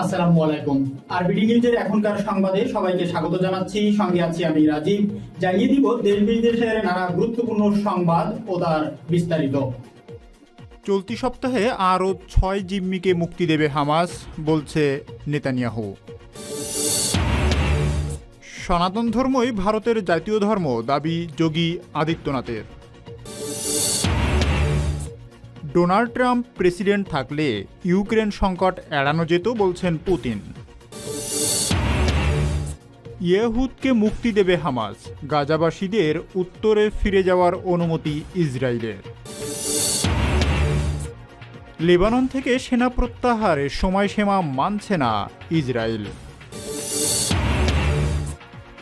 আসসালামু আলাইকুম। আরবিডি নিউজের এখনকার সংবাদে সবাইকে স্বাগত জানাচ্ছি। সঙ্গে আছি আমি রাজীব। জানিয়ে দিব দেশ বিদেশের নানা গুরুত্বপূর্ণ সংবাদ ও তার বিস্তারিত। চলতি সপ্তাহে আরও ছয় জিম্মিকে মুক্তি দেবে হামাস, বলছে নেতানিয়াহু। সনাতন ধর্মই ভারতের জাতীয় ধর্ম, দাবি যোগী আদিত্যনাথের। ডোনাল্ড ট্রাম্প প্রেসিডেন্ট থাকলে ইউক্রেন সংকট এড়ানো যেত বলছেন পুতিন। ইয়েহুদকে মুক্তি দেবে হামাস, গাজাবাসীদের উত্তরে ফিরে যাওয়ার অনুমতি ইসরায়েলের। লেবানন থেকে সেনা প্রত্যাহারের সময়সীমা মানছে না ইসরায়েল।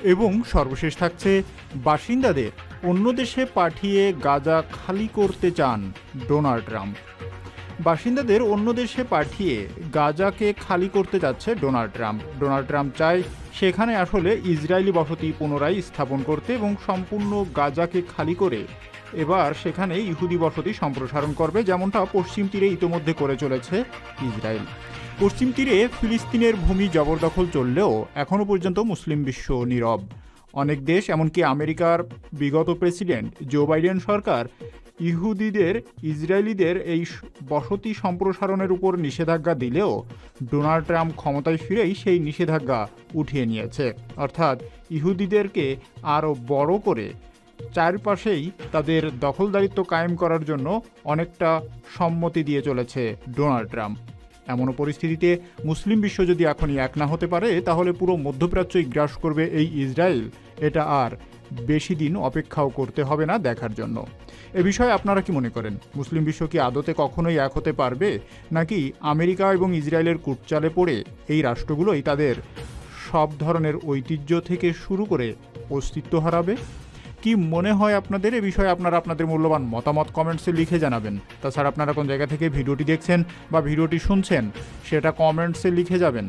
এবং সর্বশেষ থাকছে, বাসিন্দাদের অন্য দেশে পাঠিয়ে গাজা খালি করতে চান ডোনাল্ড ট্রাম্প। বাসিন্দাদের অন্য দেশে পাঠিয়ে গাজাকে খালি করতে যাচ্ছে ডোনাল্ড ট্রাম্প। ডোনাল্ড ট্রাম্প চায় সেখানে আসলে ইসরায়েলি বসতি পুনরায় স্থাপন করতে এবং সম্পূর্ণ গাজাকে খালি করে এবার সেখানে ইহুদি বসতি সম্প্রসারণ করবে, যেমনটা পশ্চিম তীরে ইতোমধ্যে করে চলেছে ইসরায়েল। পশ্চিম তীরে ফিলিস্তিনের ভূমি জবরদখল চললেও এখনও পর্যন্ত মুসলিম বিশ্ব নীরব। অনেক দেশ, এমনকি আমেরিকার বিগত প্রেসিডেন্ট জো বাইডেন সরকার, ইহুদিদের, ইসরায়েলিদের এই বসতি সম্প্রসারণের উপর নিষেধাজ্ঞা দিলেও ডোনাল্ড ট্রাম্প ক্ষমতায় ফিরেই সেই নিষেধাজ্ঞা উঠিয়ে নিয়েছে। অর্থাৎ ইহুদিদেরকে আরও বড় করে চারপাশেই তাদের দখলদারিত্ব কায়েম করার জন্য অনেকটা সম্মতি দিয়ে চলেছে ডোনাল্ড ট্রাম্প। এমনও পরিস্থিতিতে মুসলিম বিশ্ব যদি এখনই এক না হতে পারে, তাহলে পুরো মধ্যপ্রাচ্যই গ্রাস করবে এই ইসরায়েল। এটা আর বেশি দিন অপেক্ষাও করতে হবে না দেখার জন্য। এ বিষয়ে আপনারা কি মনে করেন? মুসলিম বিশ্ব কি আদতে কখনোই এক হতে পারবে? নাকি আমেরিকা এবং ইসরায়েলের কুটচালে পড়ে এই রাষ্ট্রগুলোই তাদের সব ধরনের ঐতিহ্য থেকে শুরু করে অস্তিত্ব হারাবে? কি মনে হয় আপনাদের? এ বিষয়ে আপনারা আপনাদের মূল্যবান মতামত কমেন্টসে লিখে জানাবেন। তাছাড়া আপনারা কোন জায়গা থেকে ভিডিওটি দেখছেন বা ভিডিওটি শুনছেন, সেটা কমেন্টসে লিখে যাবেন।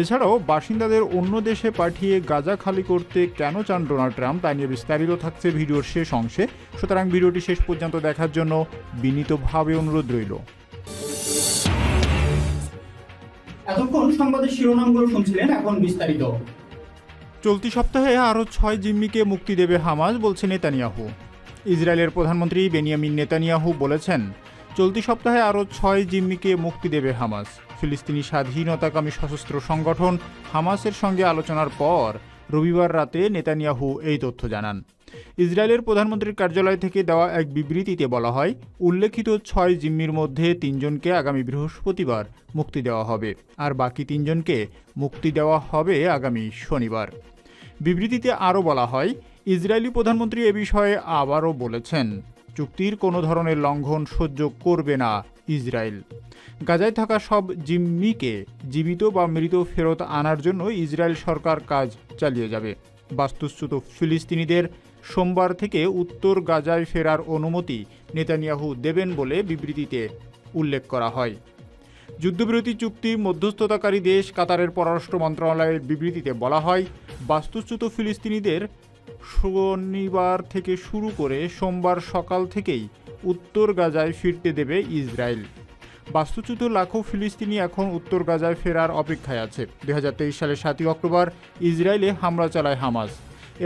এছাড়াও বাসিন্দাদের অন্য দেশে পাঠিয়ে গাজা খালি করতে কেন চান ডোনাল্ড ট্রাম্প, তা নিয়ে বিস্তারিত থাকছে ভিডিওর শেষ অংশে। সুতরাং ভিডিওটি শেষ পর্যন্ত দেখার জন্য বিনীতভাবে অনুরোধ রইল। এতক্ষণ সংবাদের শিরোনামগুলো শুনছিলেন, এখন বিস্তারিত। চলতি সপ্তাহে আরও ছয় জিম্মিকে মুক্তি দেবে হামাস, বলছে নেতানিয়াহু। ইসরায়েলের প্রধানমন্ত্রী বেনিয়ামিন নেতানিয়াহু বলেছেন, চলতি সপ্তাহে আরও ছয় জিম্মিকে মুক্তি দেবে হামাস। ফিলিস্তিনি স্বাধীনতাকামী সশস্ত্র সংগঠন হামাসের সঙ্গে আলোচনার পর রবিবার রাতে নেতানিয়াহু এই তথ্য জানান। ইসরায়েলের প্রধানমন্ত্রীর কার্যালয় থেকে দেওয়া এক বিবৃতিতে বলা হয়, উল্লেখিত ছয় জিম্মির মধ্যে তিনজনকে আগামী বৃহস্পতিবার মুক্তি দেওয়া হবে, আর বাকি তিনজনকে মুক্তি দেওয়া হবে আগামী শনিবার। বিবৃতিতে আরও বলা হয়, ইসরায়েলি প্রধানমন্ত্রী এ বিষয়ে আবারও বলেছেন, চুক্তির কোনো ধরনের লঙ্ঘন সহ্য করবে না ইসরায়েল। গাজায় থাকা সব জিম্মিকে জীবিত বা মৃত ফেরত আনার জন্য ইসরায়েল সরকার কাজ চালিয়ে যাবে। বাস্তুচ্যুত ফিলিস্তিনিদের সোমবার থেকে উত্তর গাজায় ফেরার অনুমতি নেতানিয়াহু দেবেন বলে বিবৃতিতে উল্লেখ করা হয়। যুদ্ধবিরতি চুক্তি, মধ্যস্থতাকারী দেশ, কাতারের পররাষ্ট্র মন্ত্রণালয়ের বিবৃতিতে বলা হয়, বাস্তুচ্যুত ফিলিস্তিনিদের শনিবার থেকে শুরু করে সোমবার সকাল থেকেই উত্তর গাজায় ফিরতে দেবে ইসরায়েল। বাস্তুচ্যুত লাখো ফিলিস্তিনি এখন উত্তর গাজায় ফেরার অপেক্ষায় আছে। দু হাজার তেইশ সালের সাতই অক্টোবর ইসরায়েলে হামলা চালায় হামাস।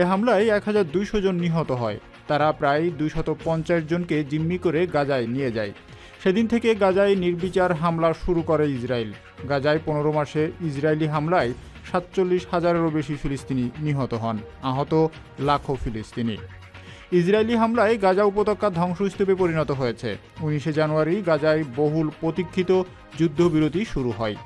এ হামলায় এক হাজার দুইশো জন নিহত হয়। তারা প্রায় দুইশত পঞ্চাশ জনকে জিম্মি করে গাজায় নিয়ে যায়। সেদিন থেকে গাজায় নির্বিচার হামলা শুরু করে ইসরায়েল। গাজায় পনেরো মাসে ইসরায়েলি হামলায় সাতচল্লিশ হাজারেরও বেশি ফিলিস্তিনি নিহত হন। আহত লাখো ফিলিস্তিনি। ইসরায়েলি হামলায় গাজা উপত্যকা ধ্বংসস্তূপে পরিণত হয়েছে। উনিশে জানুয়ারি গাজায় বহুল প্রতীক্ষিত যুদ্ধবিরতি শুরু হয়।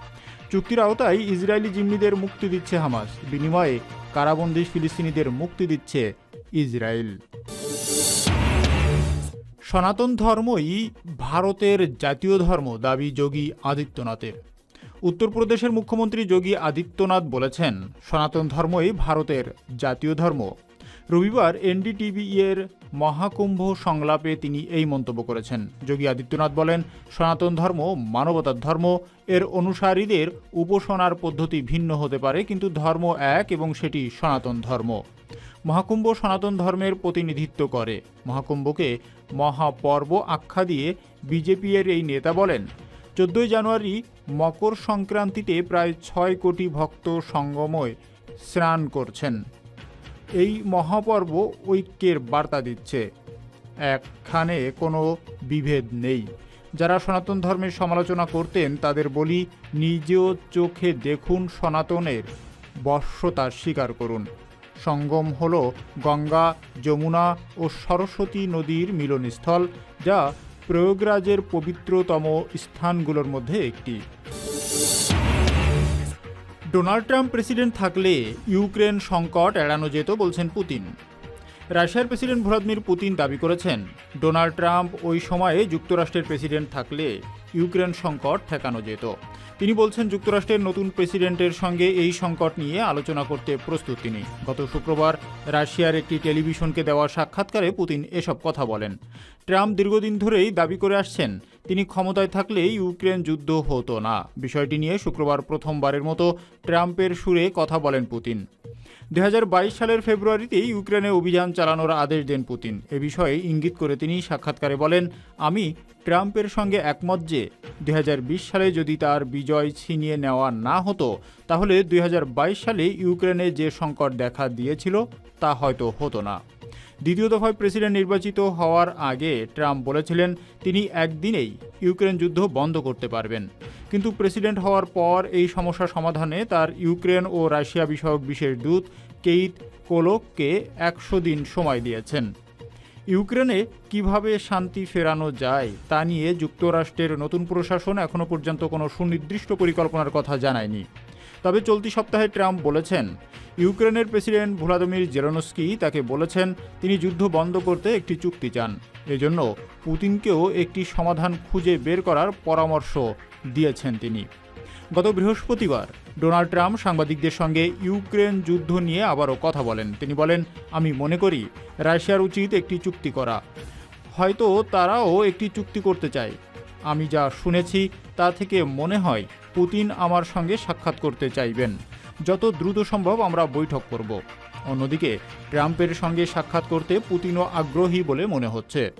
চুক্তির আওতায় ইসরায়েলি জিম্মিদের মুক্তি দিচ্ছে হামাস। বিনিময়ে কারাবন্দী ফিলিস্তিনিদের মুক্তি দিচ্ছে ইসরায়েল। সনাতন ধর্মই ভারতের জাতীয় ধর্ম, দাবি যোগী আদিত্যনাথের। উত্তরপ্রদেশের মুখ্যমন্ত্রী যোগী আদিত্যনাথ বলেছেন, সনাতন ধর্মই ভারতের জাতীয় ধর্ম। রবিবার এনডিটিভি এর মহাকুম্ভ সংলাপে তিনি এই মন্তব্য করেছেন। যোগী আদিত্যনাথ বলেন, সনাতন ধর্ম মানবতার ধর্ম, এর অনুসারীদের উপাসনার পদ্ধতি ভিন্ন হতে পারে, কিন্তু ধর্ম এক এবং সেটি সনাতন ধর্ম। মহাকুম্ভ সনাতন ধর্মের প্রতিনিধিত্ব করে। মহাকুম্ভকে মহাপর্ব আখ্যা দিয়ে বিজেপি এর এই নেতা বলেন, চোদ্দই জানুয়ারি মকর সংক্রান্তিতে প্রায় ছয় কোটি ভক্ত সঙ্গময় স্নান করছেন। এই মহাপর্ব ঐক্যের বার্তা দিচ্ছে। একখানে কোনো বিভেদ নেই। যারা সনাতন ধর্মের সমালোচনা করতেন, তাদের বলি, নিজেও চোখে দেখুন সনাতনের বর্ষতা স্বীকার করুন। সঙ্গম হল গঙ্গা, যমুনা ও সরস্বতী নদীর মিলনস্থল, যা প্রয়োগরাজের পবিত্রতম স্থানগুলোর মধ্যে একটি। ডোনাল্ড ট্রাম্প প্রেসিডেন্ট থাকলে ইউক্রেন সংকট এড়ানো যেত বলছেন পুতিন। রাশিয়ার প্রেসিডেন্ট ভ্লাদিমির পুতিন দাবি করেছেন, ডোনাল্ড ট্রাম্প ওই সময়ে যুক্তরাষ্ট্রের প্রেসিডেন্ট থাকলে ইউক্রেন সংকট ঠেকানো যেত। তিনি বলছেন, যুক্তরাষ্ট্রের নতুন প্রেসিডেন্টের সঙ্গে এই সংকট নিয়ে আলোচনা করতে প্রস্তুত তিনি। গত শুক্রবার রাশিয়ার একটি টেলিভিশনকে দেওয়া সাক্ষাৎকারে পুতিন এসব কথা বলেন। ট্রাম্প দীর্ঘদিন ধরেই দাবি করে আসছেন তিনি ক্ষমতায় থাকলে ইউক্রেন যুদ্ধ হতো না। বিষয়টি নিয়ে শুক্রবার প্রথমবারের মতো ট্রাম্পের সুরে কথা বলেন পুতিন। দুই হাজার বাইশ সালের ফেব্রুয়ারিতে ইউক্রেনে অভিযান চালানোর আদেশ দেন পুতিন। এ বিষয়ে ইঙ্গিত করে তিনি সাক্ষাৎকারে বলেন, আমি ট্রাম্পের সঙ্গে একমত যে দুই হাজার বিশ সালে যদি তার বিজয় ছিনিয়ে নেওয়া না হতো, তাহলে দুই হাজার বাইশ সালে ইউক্রেনে যে সংকট দেখা দিয়েছিল তা হয়তো হতো না। দ্বিতীয় দফায় প্রেসিডেন্ট নির্বাচিত হওয়ার আগে ট্রাম্প বলেছিলেন তিনি একদিনেই ইউক্রেন যুদ্ধ বন্ধ করতে পারবেন। কিন্তু প্রেসিডেন্ট হওয়ার পর এই সমস্যা সমাধানে তার ইউক্রেন ও রাশিয়া বিষয়ক বিশেষ দূত কেইত কোলোককে একশো দিন সময় দিয়েছেন। ইউক্রেনে কীভাবে শান্তি ফেরানো যায় তা নিয়ে যুক্তরাষ্ট্রের নতুন প্রশাসন এখনও পর্যন্ত কোনো সুনির্দিষ্ট পরিকল্পনার কথা জানায়নি। তবে চলতি সপ্তাহে ট্রাম্প বলেছেন, ইউক্রেনের প্রেসিডেন্ট ভ্লাদিমির জেরনস্কি তাকে বলেছেন তিনি যুদ্ধ বন্ধ করতে একটি চুক্তি চান। এজন্য পুতিনকেও একটি সমাধান খুঁজে বের করার পরামর্শ দিয়েছেন তিনি। গত বৃহস্পতিবার ডোনাল্ড ট্রাম্প সাংবাদিকদের সঙ্গে ইউক্রেন যুদ্ধ নিয়ে আবারও কথা বলেন। তিনি বলেন, আমি মনে করি রাশিয়ার উচিত একটি চুক্তি করা। হয়তো তারাও একটি চুক্তি করতে চায়। আমি যা শুনেছি, তা থেকে মনে হয় পুতিন আমার সঙ্গে সাক্ষাৎ করতে চাইবেন। যত দ্রুত সম্ভব আমরা বৈঠক করব। অন্যদিকে, ট্রাম্পের সঙ্গে সাক্ষাৎ করতে পুতিনও আগ্রহী বলে মনে হচ্ছে।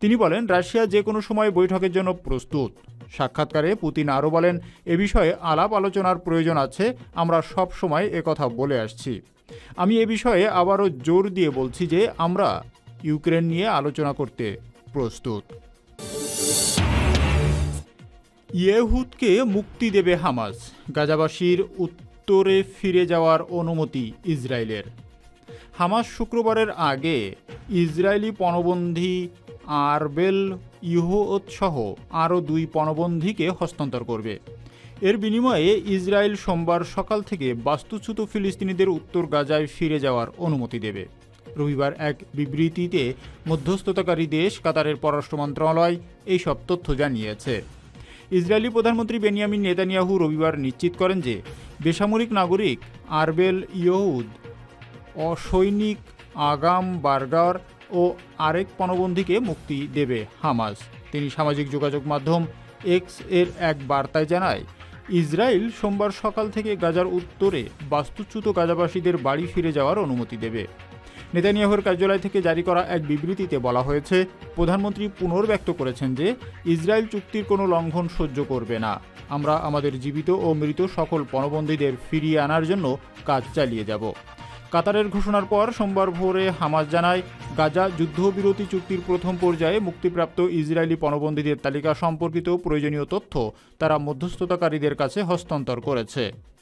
তিনি বলেন, রাশিয়া যে কোনো সময় বৈঠকের জন্য প্রস্তুত। সাক্ষাৎকারে পুতিন আরও বলেন, এ বিষয়ে আলাপ আলোচনার প্রয়োজন আছে, আমরা সব সময় কথা বলে আসছি। আমি এ বিষয়ে আবারও জোর দিয়ে বলছি যে, আমরা ইউক্রেন নিয়ে আলোচনা করতে প্রস্তুত। ইয়েহুদকে মুক্তি দেবে হামাস। গাজাবাসীর উত্তরে ফিরে যাওয়ার অনুমতি ইসরায়েলের। হামাস শুক্রবারের আগে ইসরায়েলি পণবন্ধী আরবেল ইহুদ সহ আরও দুই পণবন্ধীকে হস্তান্তর করবে। এর বিনিময়ে ইসরায়েল সোমবার সকাল থেকে বাস্তুচ্যুত ফিলিস্তিনিদের উত্তর গাজায় ফিরে যাওয়ার অনুমতি দেবে। রবিবার এক বিবৃতিতে মধ্যস্থতাকারী দেশ কাতারের পররাষ্ট্র মন্ত্রণালয় এইসব তথ্য জানিয়েছে। ইসরায়েলি প্রধানমন্ত্রী বেনিয়ামিন নেতানিয়াহু রবিবার নিশ্চিত করেন যে বেসামরিক নাগরিক আরবেল ইয়হুদ, অসৈনিক আগাম বার্গার ও আরেক পণবন্ধীকে মুক্তি দেবে হামাস। তিনি সামাজিক যোগাযোগ মাধ্যম এক্সের এক বার্তায় জানায়, ইসরায়েল সোমবার সকাল থেকে গাজার উত্তরে বাস্তুচ্যুত গাজাবাসীদের বাড়ি ফিরে যাওয়ার অনুমতি দেবে। নেতানিয়াহুর কার্যালয় থেকে জারি করা এক বিবৃতিতে বলা হয়েছে, প্রধানমন্ত্রী পুনর্ব্যক্ত করেছেন যে, ইসরায়েল চুক্তির কোনো লঙ্ঘন সহ্য করবে না। আমরা আমাদের জীবিত ও মৃত সকল পণবন্দীদের ফিরিয়ে আনার জন্য কাজ চালিয়ে যাব। কাতারের ঘোষণার পর সোমবার ভোরে হামাস জানায়, গাজা যুদ্ধবিরতি চুক্তির প্রথম পর্যায়ে মুক্তিপ্রাপ্ত ইসরায়েলি পণবন্দীদের তালিকা সম্পর্কিত প্রয়োজনীয় তথ্য তারা মধ্যস্থতাকারীদের কাছে হস্তান্তর করেছে।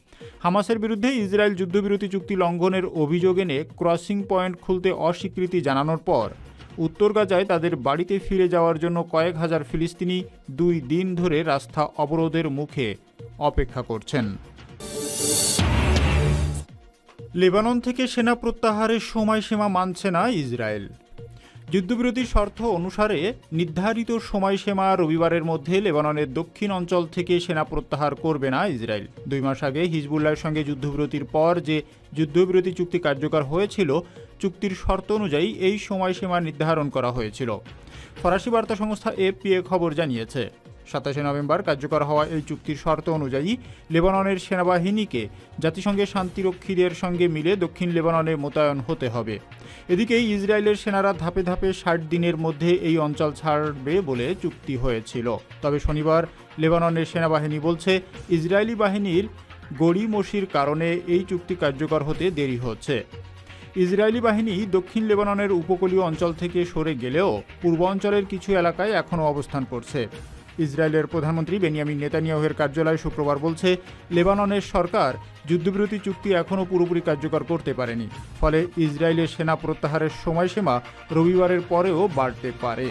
হামাসের বিরুদ্ধে ইসরায়েল যুদ্ধবিরতি চুক্তি লঙ্ঘনের অভিযোগ এনে ক্রসিং পয়েন্ট খুলতে অস্বীকৃতি জানানোর পর, উত্তর গাজায় তাদের বাড়িতে ফিরে যাওয়ার জন্য কয়েক হাজার ফিলিস্তিনি দুই দিন ধরে রাস্তা অবরোধের মুখে অপেক্ষা করছেন। লেবানন থেকে সেনা প্রত্যাহারের সময়সীমা মানছে না ইসরায়েল। যুদ্ধবিরতির শর্ত অনুসারে নির্ধারিত সময়সীমা রবিবারের মধ্যে লেবাননের দক্ষিণ অঞ্চল থেকে সেনা প্রত্যাহার করবে না ইসরায়েল। দুই মাস আগে হিজবুল্লাহর সঙ্গে যুদ্ধবিরতির পর যে যুদ্ধবিরতি চুক্তি কার্যকর হয়েছিল, চুক্তির শর্ত অনুযায়ী এই সময়সীমা নির্ধারণ করা হয়েছিল। ফরাসি বার্তা সংস্থা এপিএ খবর জানিয়েছে। সাতাশে নভেম্বর কার্যকর হওয়া এই চুক্তির শর্ত অনুযায়ী লেবাননের সেনাবাহিনীকে জাতিসংঘের শান্তিরক্ষীদের সঙ্গে মিলে দক্ষিণ লেবাননে মোতায়েন হতে হবে। এদিকে ইসরায়েলের সেনারা ধাপে ধাপে ষাট দিনের মধ্যে এই অঞ্চল ছাড়বে বলে চুক্তি হয়েছিল। তবে শনিবার লেবাননের সেনাবাহিনী বলছে, ইসরায়েলি বাহিনীর গড়িমসির কারণে এই চুক্তি কার্যকর হতে দেরি হচ্ছে। ইসরায়েলি বাহিনী দক্ষিণ লেবাননের উপকূলীয় অঞ্চল থেকে সরে গেলেও পূর্বাঞ্চলের কিছু এলাকায় এখনও অবস্থান করছে। ইসরায়েলের প্রধানমন্ত্রী বেনিয়ামিন নেতানিয়াহের কার্যালয় শুক্রবার বলছে, লেবাননের সরকার যুদ্ধবিরতি চুক্তি এখনও পুরোপুরি কার্যকর করতে পারেনি, ফলে ইসরায়েলের সেনা প্রত্যাহারের সময়সীমা রবিবারের পরেও বাড়তে পারে।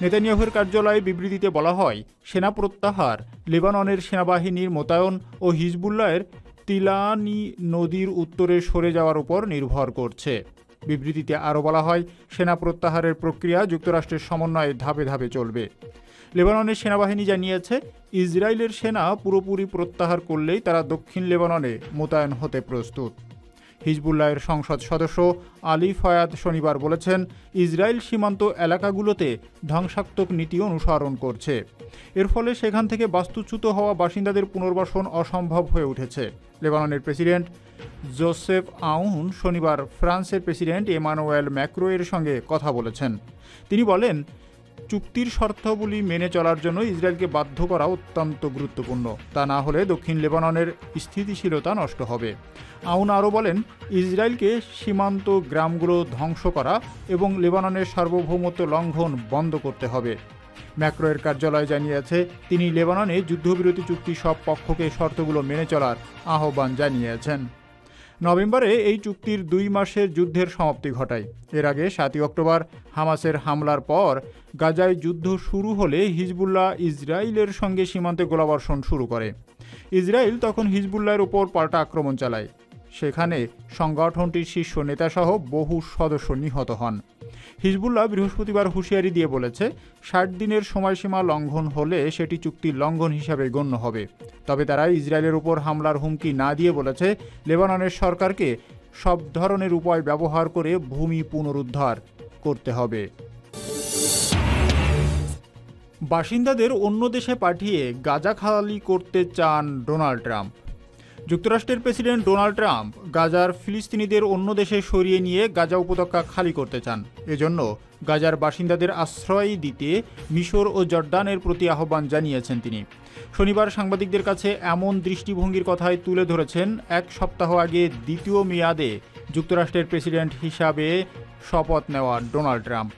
নেতানিয়াহুর কার্যালয়ে বিবৃতিতে বলা হয়, সেনা প্রত্যাহার লেবাননের সেনাবাহিনীর মোতায়েন ও হিজবুল্লাহের তিলানি নদীর উত্তরে সরে যাওয়ার উপর নির্ভর করছে। বিবৃতিতে আরও বলা হয়, সেনা প্রত্যাহারের প্রক্রিয়া যুক্তরাষ্ট্রের সমন্বয়ে ধাপে ধাপে চলবে। লেবাননের সেনাবাহিনী জানিয়েছে, ইসরায়েলের সেনা পুরোপুরি প্রত্যাহার করলেই তারা দক্ষিণ লেবাননে মোতায়েন হতে প্রস্তুত। হিজবুল্লাহের সংসদ সদস্য আলী ফয়াদ শনিবার বলেছেন, ইসরায়েল সীমান্ত এলাকাগুলোতে ধ্বংসাত্মক নীতি অনুসরণ করছে। এর ফলে সেখান থেকে বাস্তুচ্যুত হওয়া বাসিন্দাদের পুনর্বাসন অসম্ভব হয়ে উঠেছে। লেবাননের প্রেসিডেন্ট জোসেফ আউন শনিবার ফ্রান্সের প্রেসিডেন্ট এমানুয়েল ম্যাক্রোয়ের সঙ্গে কথা বলেছেন। তিনি বলেন চুক্তির শর্তাবলী মেনে চলার জন্য ইসরায়েলকে বাধ্য করা অত্যন্ত গুরুত্বপূর্ণ। তা না হলে দক্ষিণ লেবাননের স্থিতিশীলতা নষ্ট হবে। আউন আরও বলেন, ইসরায়েলকে সীমান্ত গ্রামগুলো ধ্বংস করা এবং লেবাননের সার্বভৌমত্ব লঙ্ঘন বন্ধ করতে হবে। ম্যাক্রোয়ের কার্যালয় জানিয়েছে, তিনি লেবাননে যুদ্ধবিরতি চুক্তি সব পক্ষকে শর্তগুলো মেনে চলার আহ্বান জানিয়েছেন। নভেম্বরে এই চুক্তির দুই মাসের যুদ্ধের সমাপ্তি ঘটায়। এর আগে সাতই অক্টোবর হামাসের হামলার পর গাজায় যুদ্ধ শুরু হলে হিজবুল্লাহ ইসরায়েলের সঙ্গে সীমান্তে গোলাবর্ষণ শুরু করে। ইসরায়েল তখন হিজবুল্লাহর উপর পাল্টা আক্রমণ চালায়। সেখানে সংগঠনটির শীর্ষ নেতাসহ বহু সদস্য নিহত হন। হিজবুল্লাহ বৃহস্পতিবার হুঁশিয়ারি দিয়ে বলেছে, ষাট দিনের সময়সীমা লঙ্ঘন হলে সেটি চুক্তির লঙ্ঘন হিসাবে গণ্য হবে। তবে তারা ইসরায়েলের উপর হামলার হুমকি না দিয়ে বলেছে, লেবাননের সরকারকে সব ধরনের উপায় ব্যবহার করে ভূমি পুনরুদ্ধার করতে হবে। বাসিন্দাদের অন্য দেশে পাঠিয়ে গাজা খালি করতে চান ডোনাল্ড ট্রাম্প। যুক্তরাষ্ট্রের প্রেসিডেন্ট ডোনাল্ড ট্রাম্প গাজার ফিলিস্তিনিদের অন্য দেশে সরিয়ে নিয়ে গাজা উপত্যকা খালি করতে চান। এজন্য গাজার বাসিন্দাদের আশ্রয় দিতে মিশর ও জর্ডানের প্রতি আহ্বান জানিয়েছেন তিনি। শনিবার সাংবাদিকদের কাছে এমন দৃষ্টিভঙ্গির কথাই তুলে ধরেছেন এক সপ্তাহ আগে দ্বিতীয় মেয়াদে যুক্তরাষ্ট্রের প্রেসিডেন্ট হিসাবে শপথ নেওয়া ডোনাল্ড ট্রাম্প।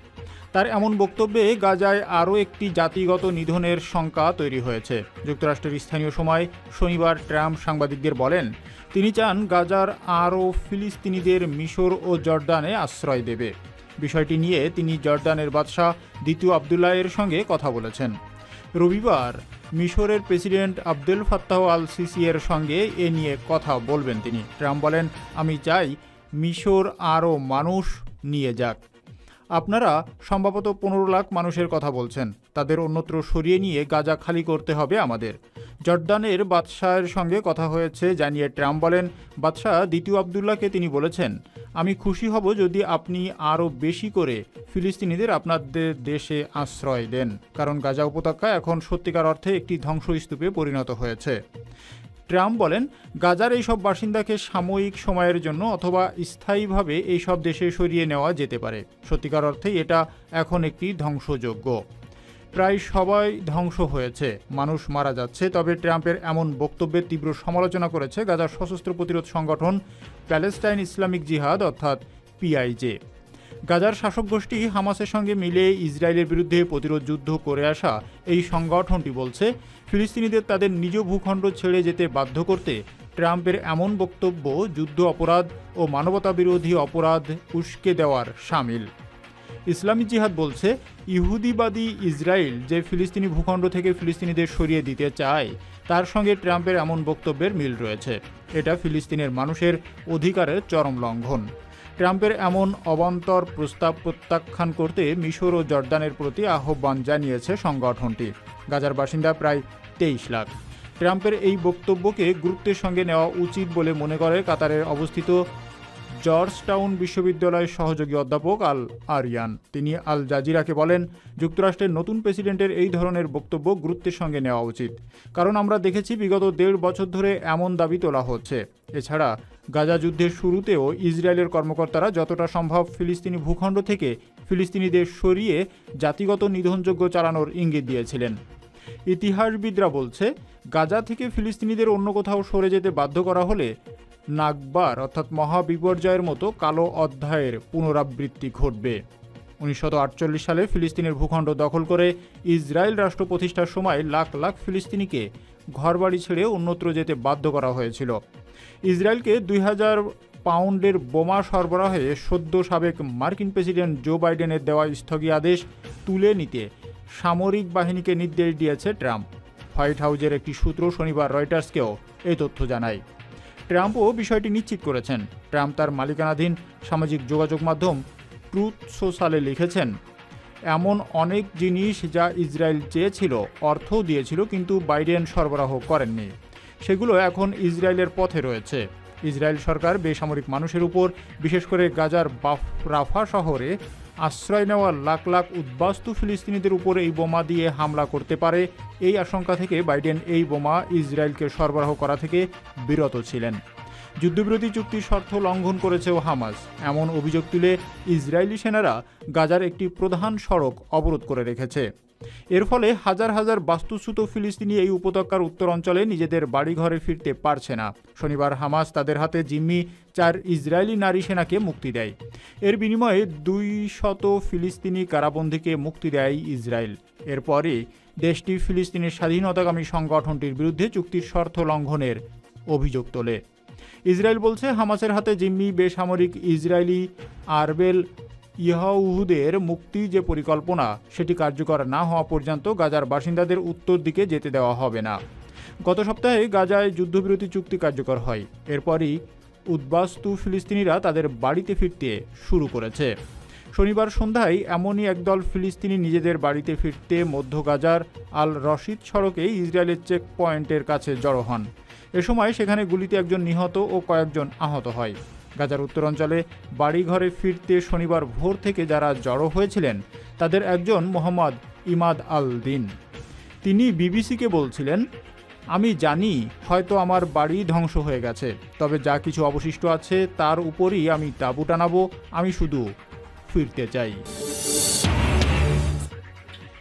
তার এমন বক্তব্যে গাজায় আরও একটি জাতিগত নিধনের শঙ্কা তৈরি হয়েছে। যুক্তরাষ্ট্রের স্থানীয় সময় শনিবার ট্রাম্প সাংবাদিকদের বলেন, তিনি চান গাজার আরও ফিলিস্তিনিদের মিশর ও জর্ডানে আশ্রয় দেবে। বিষয়টি নিয়ে তিনি জর্ডানের বাদশাহ দ্বিতীয় আবদুল্লাহের সঙ্গে কথা বলেছেন। রবিবার মিশরের president Abdul Fattah al Sisi এর সঙ্গে এ নিয়ে কথা বলবেন তিনি। ট্রাম্প বলেন, আমি চাই মিশর আরও মানুষ নিয়ে যাক। আপনারা সম্ভবত পনেরো লাখ মানুষের কথা বলছেন। তাদের অন্যত্র সরিয়ে নিয়ে গাজা খালি করতে হবে আমাদের। জর্দানের বাদশাহের সঙ্গে কথা হয়েছে জানিয়ে ট্রাম্প বলেন, বাদশাহ দ্বিতীয় আবদুল্লাহকে তিনি বলেছেন, আমি খুশি হব যদি আপনি আরও বেশি করে ফিলিস্তিনিদের আপনাদের দেশে আশ্রয় দেন, কারণ গাজা উপত্যকা এখন সত্যিকার অর্থে একটি ধ্বংসস্তূপে পরিণত হয়েছে। ট্রাম্প বলেন, গাজার এইসব বাসিন্দাকে সাময়িক সময়ের জন্য অথবা স্থায়ীভাবে এইসব দেশে সরিয়ে নেওয়া যেতে পারে। সত্যিকার অর্থে এটা এখন একটি ধ্বংসযোগ্য। প্রায় সবাই ধ্বংস হয়েছে, মানুষ মারা যাচ্ছে, তবে ট্রাম্পের এমন বক্তব্যের তীব্র সমালোচনা করেছে গাজার সশস্ত্র প্রতিরোধ সংগঠন প্যালেস্টাইন ইসলামিক জিহাদ, অর্থাৎ পিআইজে। গাজার শাসক গোষ্ঠী হামাসের সঙ্গে মিলে ইসরায়েলের বিরুদ্ধে প্রতিরোধ যুদ্ধ করে আসা এই সংগঠনটি বলছে, ফিলিস্তিনিদের তাদের নিজ ভূখণ্ড ছেড়ে যেতে বাধ্য করতে ট্রাম্পের এমন বক্তব্য যুদ্ধ অপরাধ ও মানবতা বিরোধী অপরাধ উস্কে দেওয়ার সামিল। ইসলামী জিহাদ বলছে, ইহুদিবাদী ইসরায়েল যে ফিলিস্তিনি ভূখণ্ড থেকে ফিলিস্তিনিদের সরিয়ে দিতে চায়, তার সঙ্গে ট্রাম্পের এমন বক্তব্যের মিল রয়েছে। এটা ফিলিস্তিনের মানুষের অধিকারের চরম লঙ্ঘন। ট্রাম্পের এমন অবান্তর প্রস্তাব প্রত্যাখ্যান করতে মিশর ও জর্দানের প্রতি আহ্বান জানিয়েছে সংগঠনটি। গাজার বাসিন্দা প্রায় তেইশ লাখ। ট্রাম্পের এই বক্তব্যকে গুরুত্বের সঙ্গে নেওয়া উচিত বলে মনে করে কাতারের অবস্থিত জর্জ টাউন বিশ্ববিদ্যালয়ের সহযোগী অধ্যাপক আল আরিয়ান। তিনি আল জাজিরাকে বলেন, যুক্তরাষ্ট্রের নতুন প্রেসিডেন্টের এই ধরনের বক্তব্য গুরুত্বের সঙ্গে নেওয়া উচিত। কারণ আমরা দেখেছি বিগত দেড় বছর ধরে এমন দাবি তোলা হচ্ছে। এছাড়া গাজা যুদ্ধের শুরুতেও ইসরায়েলের কর্মকর্তারা যতটা সম্ভব ফিলিস্তিনি ভূখণ্ড থেকে ফিলিস্তিনিদের সরিয়ে জাতিগত নিধনযোগ্য চালানোর ইঙ্গিত দিয়েছিলেন। ইতিহাসবিদরা বলছে, গাজা থেকে ফিলিস্তিনিদের অন্য কোথাও সরে যেতে বাধ্য করা হলে নাগবার অর্থাৎ মহাবিপর্যয়ের মতো কালো অধ্যায়ের পুনরাবৃত্তি ঘটবে। উনিশশো আটচল্লিশ সালে ফিলিস্তিনের ভূখণ্ড দখল করে ইসরায়েল রাষ্ট্র প্রতিষ্ঠার সময় লাখ লাখ ফিলিস্তিনিকে ঘরবাড়ি ছেড়ে অন্যত্র যেতে বাধ্য করা হয়েছিল। ইসরায়েলকে দুই হাজার পাউন্ডের বোমা সরবরাহে সদ্য সাবেক মার্কিন প্রেসিডেন্ট জো বাইডেনের দেওয়া স্থগিতাদেশ তুলে নিতে সামরিক বাহিনীকে নির্দেশ দিয়েছে ট্রাম্প। হোয়াইট হাউজের একটি সূত্র শনিবার রয়টার্সকেও এই তথ্য জানায়। ট্রাম্পও বিষয়টি নিশ্চিত করেছেন। ট্রাম্প তার মালিকানাধীন সামাজিক যোগাযোগ মাধ্যম ট্রুথ সোশ্যালে লিখেছেন, এমন অনেক জিনিস যা ইসরায়েল চেয়েছিল, অর্থও দিয়েছিল, কিন্তু বাইডেন সরবরাহ করেননি। সেগুলো এখন ইসরায়েলের পথে রয়েছে। ইসরায়েল সরকার বেসামরিক মানুষের উপর, বিশেষ করে গাজার বাফ রাফা শহরে আশ্রয় নেওয়া লাখ লাখ উদ্বাস্তু ফিলিস্তিনিদের উপর এই বোমা দিয়ে হামলা করতে পারে, এই আশঙ্কা থেকে বাইডেন এই বোমা ইসরায়েলকে সরবরাহ করা থেকে বিরত ছিলেন। যুদ্ধবিরতি চুক্তির শর্ত লঙ্ঘন করেছেও হামাস। এমন অভিযোগ তুলে ইসরায়েলি সেনারা গাজার একটি প্রধান সড়ক অবরোধ করে রেখেছে। এর ফলে হাজার হাজার বাস্তুচ্যুত ফিলিস্তিনি এই উপত্যকার উত্তর অঞ্চলে নিজেদের বাড়িঘরে ফিরতে পারছে না। শনিবার হামাস তাদের হাতে জিম্মি চার ইসরায়েলি নারী সেনাকে মুক্তি দেয়। এর বিনিময়ে দুই শত ফিলিস্তিনি কারাবন্দীকে মুক্তি দেয় ইসরায়েল। এরপরে দেশটি ফিলিস্তিনের স্বাধীনতাকামী সংগঠনটির বিরুদ্ধে চুক্তির শর্ত লঙ্ঘনের অভিযোগ তোলে। ইসরায়েল বলছে, হামাসের হাতে জিম্মি বেসামরিক ইসরায়েলি আরবেল ইহাউহুদের মুক্তি যে পরিকল্পনা, সেটি কার্যকর না হওয়া পর্যন্ত গাজার বাসিন্দাদের উত্তর দিকে যেতে দেওয়া হবে না। গত সপ্তাহে গাজায় যুদ্ধবিরতি চুক্তি কার্যকর হয়। এরপরই উদ্বাস্তু ফিলিস্তিনিরা তাদের বাড়িতে ফিরতে শুরু করেছে। শনিবার সন্ধ্যায় এমনই একদল ফিলিস্তিনি নিজেদের বাড়িতে ফিরতে মধ্য গাজার আল রশিদ সড়কে ইসরায়েলের চেক পয়েন্টের কাছে জড়ো হন। এ সময় সেখানে গুলিতে একজন নিহত ও কয়েকজন আহত হয়। গাজার উত্তরাঞ্চলে বাড়িঘরে ফিরতে শনিবার ভোর থেকে যারা জড়ো হয়েছিলেন, তাদের একজন মোহাম্মদ ইমাদ আল দিন তিনি বিবিসিকে বলছিলেন, আমি জানি হয়তো আমার বাড়ি ধ্বংস হয়ে গেছে, তবে যা কিছু অবশিষ্ট আছে তার উপরই আমি তাঁবু টানাবো, আমি শুধু ফিরতে চাই।